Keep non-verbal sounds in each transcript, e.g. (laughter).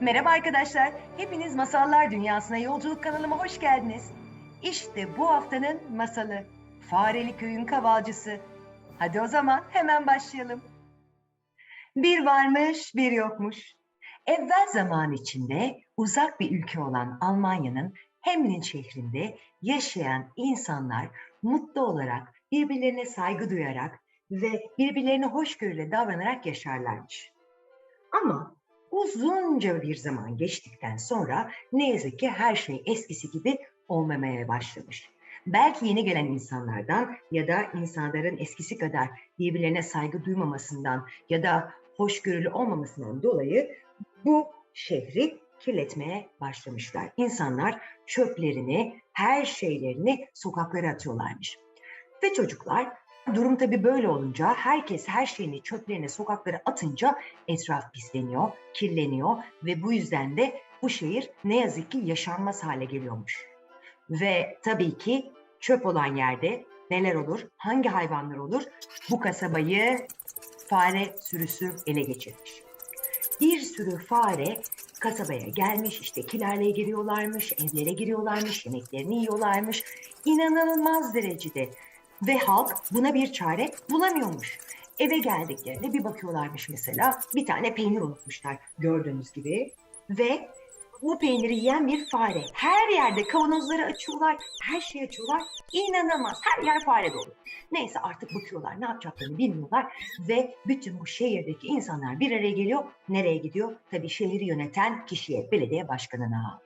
Merhaba arkadaşlar. Hepiniz Masallar Dünyasına Yolculuk kanalıma hoş geldiniz. İşte bu haftanın masalı. Fareli Köyün Kavalcısı. Hadi o zaman hemen başlayalım. Bir varmış, bir yokmuş. Evvel zaman içinde uzak bir ülke olan Almanya'nın Hemlin şehrinde yaşayan insanlar mutlu olarak, birbirlerine saygı duyarak ve birbirlerine hoşgörüyle davranarak yaşarlarmış. Ama uzunca bir zaman geçtikten sonra ne yazık ki her şey eskisi gibi olmamaya başlamış. Belki yeni gelen insanlardan ya da insanların eskisi kadar birbirlerine saygı duymamasından ya da hoşgörülü olmamasından dolayı bu şehri kirletmeye başlamışlar. İnsanlar çöplerini, her şeylerini sokaklara atıyorlarmış. Ve çocuklar durum tabii böyle olunca herkes her şeyini çöplerini sokaklara atınca etraf pisleniyor, kirleniyor ve bu yüzden de bu şehir ne yazık ki yaşanmaz hale geliyormuş. Ve tabii ki çöp olan yerde neler olur, hangi hayvanlar olur? Bu kasabayı fare sürüsü ele geçirmiş. Bir sürü fare kasabaya gelmiş, işte kilerle giriyorlarmış, evlere giriyorlarmış, yemeklerini yiyorlarmış. İnanılmaz derecede ve halk buna bir çare bulamıyormuş. Eve geldiklerinde bir bakıyorlarmış mesela bir tane peynir unutmuşlar gördüğünüz gibi ve bu peyniri yiyen bir fare. Her yerde kavanozları açıyorlar, her şeyi açıyorlar. İnanılmaz, her yer fare dolu. Neyse artık bakıyorlar, ne yapacaklarını bilmiyorlar ve bütün bu şehirdeki insanlar bir araya geliyor. Nereye gidiyor? Tabii şehri yöneten kişiye, belediye başkanına.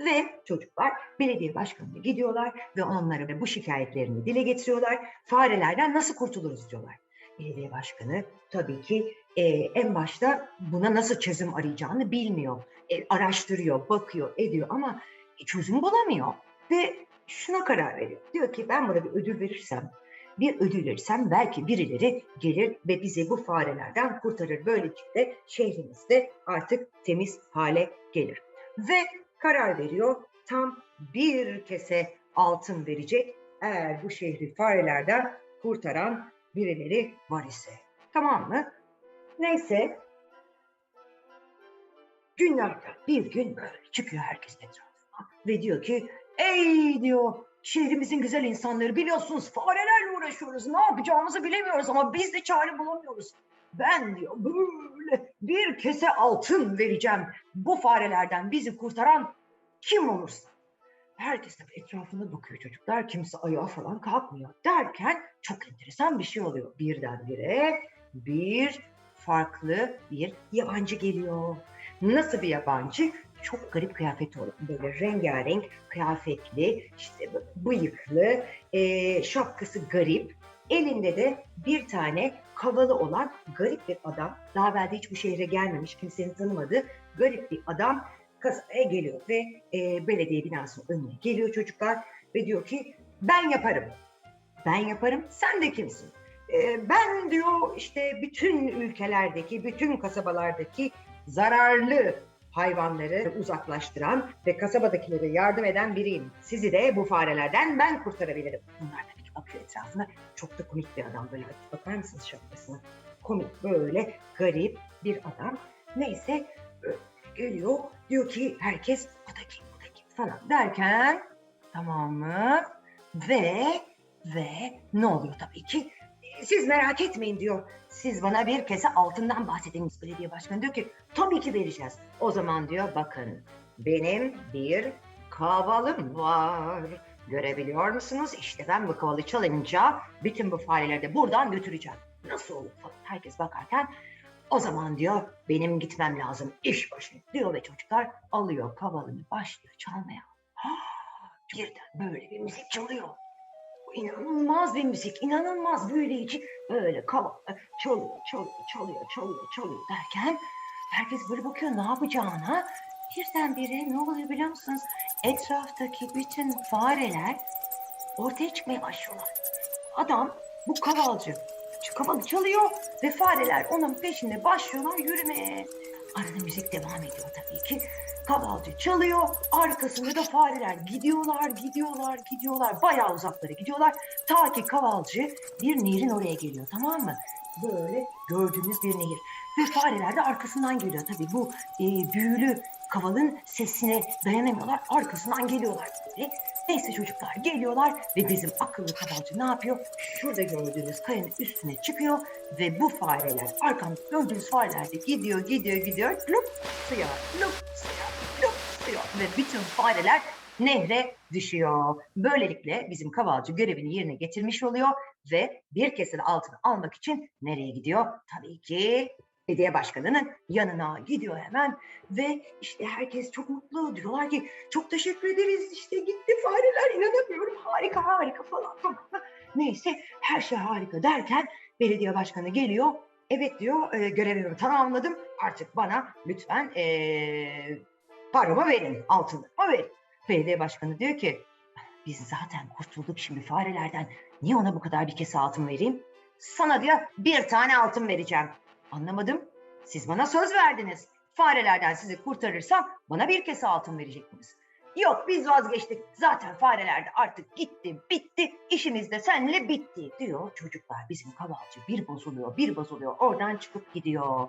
Ve çocuklar belediye başkanına gidiyorlar ve onlara bu şikayetlerini dile getiriyorlar. Farelerden nasıl kurtuluruz diyorlar. Belediye başkanı tabii ki e, en başta buna nasıl çözüm arayacağını bilmiyor. E, araştırıyor, bakıyor, ediyor ama e, çözüm bulamıyor. Ve şuna karar veriyor. Diyor ki ben buna bir ödül verirsem, bir ödül verirsem belki birileri gelir ve bizi bu farelerden kurtarır. Böylelikle şehrimizde artık temiz hale gelir. Ve karar veriyor. Tam bir kese altın verecek eğer bu şehri farelerden kurtaran birileri var ise. Tamam mı? Neyse. Günlerden bir gün böyle çıkıyor herkes etrafına ve diyor ki ey diyor şehrimizin güzel insanları biliyorsunuz farelerle uğraşıyoruz ne yapacağımızı bilemiyoruz ama biz de çare bulamıyoruz. Ben diyor böyle bir kese altın vereceğim bu farelerden bizi kurtaran kim olursa. Herkes tabii etrafına bakıyor çocuklar. Kimse ayağa falan kalkmıyor. Derken çok enteresan bir şey oluyor. Birdenbire bir farklı bir yabancı geliyor. Nasıl bir yabancı? Çok garip kıyafeti olan böyle rengarenk kıyafetli, işte bıyıklı, eee, şapkası garip. Elinde de bir tane kavalı olan garip bir adam. Daha evvel de hiç bu şehre gelmemiş, kimsenin tanımadığı garip bir adam kasabaya geliyor ve e, belediye binasının önüne geliyor çocuklar ve diyor ki ben yaparım. Ben yaparım, sen de kimsin? E, ben diyor işte bütün ülkelerdeki, bütün kasabalardaki zararlı hayvanları uzaklaştıran ve kasabadakilere yardım eden biriyim. Sizi de bu farelerden ben kurtarabilirim. Bunlar bakıyor etrafına. Çok da komik bir adam böyle. Bakar mısınız şapkasına? Komik böyle garip bir adam. Neyse geliyor diyor ki herkes bu da kim bu da kim falan derken tamam ve ve ne oluyor tabii ki "E, siz merak etmeyin diyor. Siz bana bir kese altından bahsediniz belediye başkanı diyor ki tabii ki vereceğiz. O zaman diyor bakın benim bir kavalım var. Görebiliyor musunuz? İşte ben bu kavalı çalınca bütün bu fareleri de buradan götüreceğim. Nasıl olur falan. Herkes bakarken o zaman diyor benim gitmem lazım iş başına diyor ve çocuklar alıyor kavalını başlıyor çalmaya. (gasps) Birden böyle bir müzik çalıyor. İnanılmaz bir müzik, inanılmaz büyüleyici. Böyle kaval çalıyor, çalıyor, çalıyor, çalıyor, çalıyor derken herkes böyle bakıyor ne yapacağına. Birdenbire ne oluyor biliyor musunuz? Etraftaki bütün fareler ortaya çıkmaya başlıyorlar. Adam bu kavalcı kavalı çalıyor ve fareler onun peşinde başlıyorlar yürümeye. Arada müzik devam ediyor tabii ki. Kavalcı çalıyor, arkasında da fareler gidiyorlar, gidiyorlar, gidiyorlar. Bayağı uzaklara gidiyorlar. Ta ki kavalcı bir nehrin oraya geliyor tamam mı? böyle gördüğümüz bir nehir. Ve fareler de arkasından geliyor. Tabii bu e, büyülü kavalın sesine dayanamıyorlar. Arkasından geliyorlar böyle. Neyse çocuklar geliyorlar ve bizim akıllı kavalcı ne yapıyor? Şurada gördüğünüz kayanın üstüne çıkıyor ve bu fareler arkamda gördüğünüz fareler de gidiyor gidiyor gidiyor lup suya lup suya lup suya ve bütün fareler nehre düşüyor. Böylelikle bizim kavalcı görevini yerine getirmiş oluyor ve bir kese altını almak için nereye gidiyor? Tabii ki belediye başkanının yanına gidiyor hemen ve işte herkes çok mutlu diyorlar ki çok teşekkür ederiz işte gitti fareler inanamıyorum harika harika falan falan. Neyse her şey harika derken belediye başkanı geliyor. Evet diyor e, görevimi tamamladım artık bana lütfen e, paramı verin altınlarımı verin. Belediye başkanı diyor ki biz zaten kurtulduk şimdi farelerden niye ona bu kadar bir kese altın vereyim? Sana diyor bir tane altın vereceğim. Anlamadım. Siz bana söz verdiniz. Farelerden sizi kurtarırsam bana bir kese altın verecektiniz. Yok biz vazgeçtik. Zaten fareler de artık gitti, bitti. İşimiz de seninle bitti diyor çocuklar. Bizim kavalcı bir bozuluyor, bir bozuluyor. Oradan çıkıp gidiyor.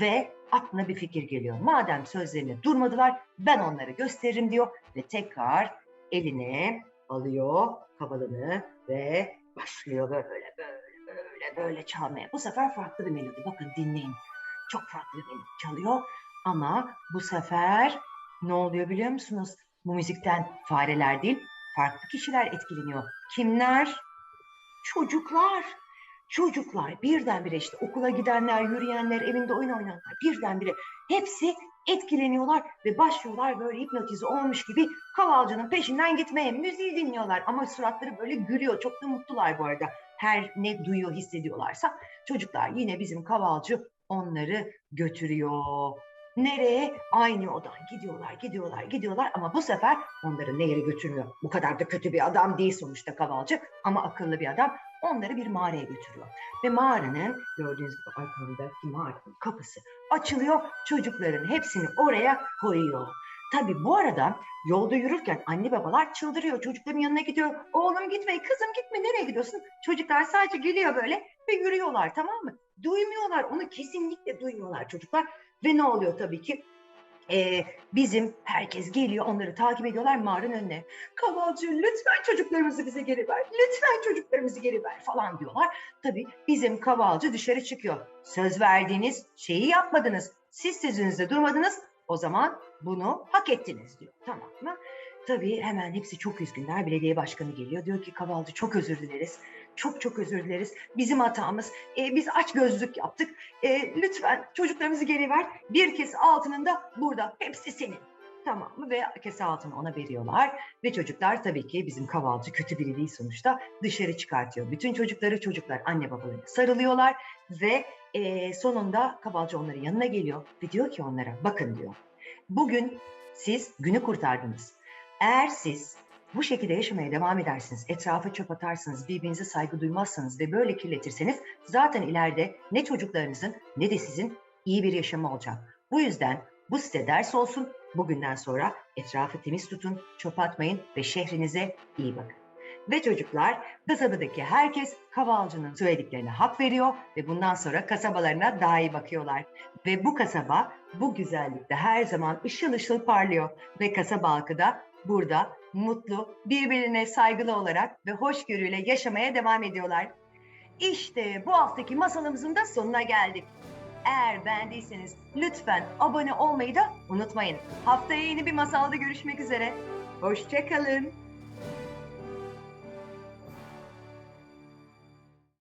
Ve aklına bir fikir geliyor. Madem sözlerine durmadılar ben onları gösteririm diyor. Ve tekrar eline alıyor kavalını ve başlıyor böyle böyle böyle çalmaya. Bu sefer farklı bir melodi. Bakın dinleyin. Çok farklı bir melodi çalıyor. Ama bu sefer ne oluyor biliyor musunuz? Bu müzikten fareler değil, farklı kişiler etkileniyor. Kimler? Çocuklar. Çocuklar birdenbire işte okula gidenler, yürüyenler, evinde oyun oynayanlar birdenbire hepsi etkileniyorlar ve başlıyorlar böyle hipnotize olmuş gibi kavalcının peşinden gitmeye. Müziği dinliyorlar ama suratları böyle gülüyor. Çok da mutlular bu arada. Her ne duyuyor, hissediyorlarsa çocuklar yine bizim kavalcı onları götürüyor. Nereye? Aynı yoldan gidiyorlar, gidiyorlar, gidiyorlar ama bu sefer onları nehre götürmüyor. Bu kadar da kötü bir adam değil sonuçta kavalcı ama akıllı bir adam. Onları bir mağaraya götürüyor. Ve mağaranın gördüğünüz gibi arkamdaki mağaranın kapısı açılıyor. Çocukların hepsini oraya koyuyor. Tabii bu arada yolda yürürken anne babalar çıldırıyor. Çocukların yanına gidiyor. Oğlum gitme, kızım gitme nereye gidiyorsun? Çocuklar sadece geliyor böyle ve yürüyorlar tamam mı? Duymuyorlar onu kesinlikle duymuyorlar çocuklar. Ve ne oluyor tabii ki? Ee, bizim herkes geliyor onları takip ediyorlar mağaranın önüne. Kavalcı lütfen çocuklarımızı bize geri ver. Lütfen çocuklarımızı geri ver falan diyorlar. Tabii bizim kavalcı dışarı çıkıyor. Söz verdiğiniz şeyi yapmadınız. Siz sözünüzde durmadınız. O zaman bunu hak ettiniz diyor. Tamam mı? Tabii hemen hepsi çok üzgünler. Belediye başkanı geliyor. Diyor ki Kavalcı çok özür dileriz. Çok çok özür dileriz. Bizim hatamız. Ee, biz aç gözlük yaptık. Ee, lütfen çocuklarımızı geri ver. Bir kese altının da burada. Hepsi senin. Tamam mı? Ve kese altını ona veriyorlar. Ve çocuklar tabii ki bizim kavalcı kötü biri değil sonuçta dışarı çıkartıyor. Bütün çocukları çocuklar anne babalarına sarılıyorlar. Ve e, sonunda kavalcı onların yanına geliyor. Ve diyor ki onlara bakın diyor. Bugün siz günü kurtardınız. Eğer siz bu şekilde yaşamaya devam edersiniz, etrafa çöp atarsınız, birbirinize saygı duymazsanız ve böyle kirletirseniz zaten ileride ne çocuklarınızın ne de sizin iyi bir yaşamı olacak. Bu yüzden bu size ders olsun. Bugünden sonra etrafı temiz tutun, çöp atmayın ve şehrinize iyi bakın. Ve çocuklar kasabadaki herkes kavalcının söylediklerine hak veriyor ve bundan sonra kasabalarına daha iyi bakıyorlar. Ve bu kasaba bu güzellikte her zaman ışıl ışıl parlıyor ve kasaba halkı da burada mutlu, birbirine saygılı olarak ve hoşgörüyle yaşamaya devam ediyorlar. İşte bu haftaki masalımızın da sonuna geldik. Eğer beğendiyseniz lütfen abone olmayı da unutmayın. Haftaya yeni bir masalda görüşmek üzere. Hoşçakalın.